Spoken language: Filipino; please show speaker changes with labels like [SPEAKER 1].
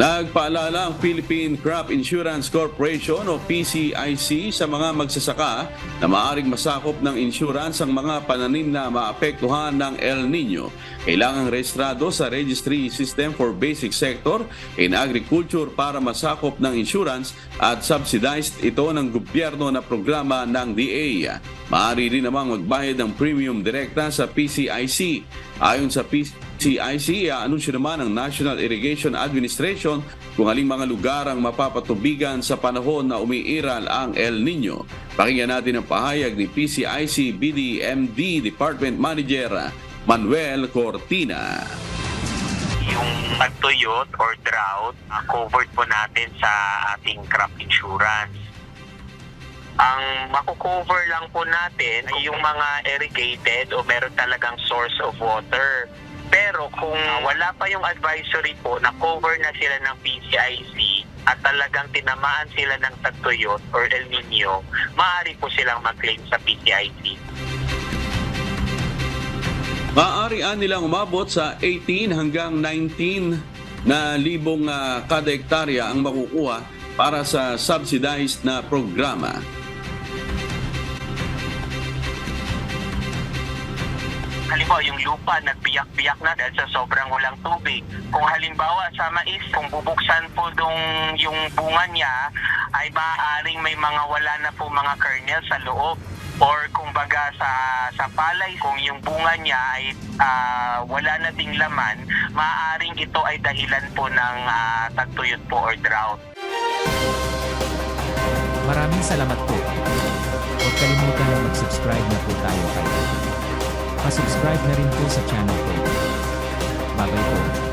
[SPEAKER 1] Nagpaalala ang Philippine Crop Insurance Corporation o PCIC sa mga magsasaka na maaring masakop ng insurance ang mga pananim na maapektuhan ng El Nino. Kailangang rehistrado sa Registry System for Basic Sector in Agriculture para masakop ng insurance at subsidized ito ng gobyerno na programa ng DA. Maaari rin namang magbayad ng premium direkta sa PCIC. Ayon sa PCIC, anunsyo naman ng National Irrigation Administration kung aling mga lugar ang mapapatubigan sa panahon na umiiral ang El Nino. Pakinggan natin ang pahayag ni PCIC BDMD Department Manager Manuel Cortina.
[SPEAKER 2] yung pagtuyot or drought, uh, covered po natin sa ating crop insurance. Ang makukover lang po natin ay yung mga irrigated o meron talagang source of water. Pero kung wala pa yung advisory po na cover na sila ng PCIC at talagang tinamaan sila ng tagtuyot or El Nino, maaari po silang mag-claim sa PCIC.
[SPEAKER 1] Maaarian nilang umabot sa 18 hanggang 19 na libong ah, kada hektarya ang makukuha para sa subsidized na programa.
[SPEAKER 2] Halimbawa yung lupa nagbiyak-biyak na dahil sa sobrang walang tubig. Kung halimbawa sa mais, kung bubuksan po dong yung bunga niya, ay maaaring may mga wala na po mga kernel sa loob. Or kumbaga sa sa palay, kung yung bunga niya ay ah, wala na ding laman, maaaring ito ay dahilan po ng ah, tagtuyot po or drought.
[SPEAKER 3] Maraming salamat po. Huwag kalimutan na mag-subscribe na po tayo kayo. Pasubscribe na rin po sa channel ko. Babay po.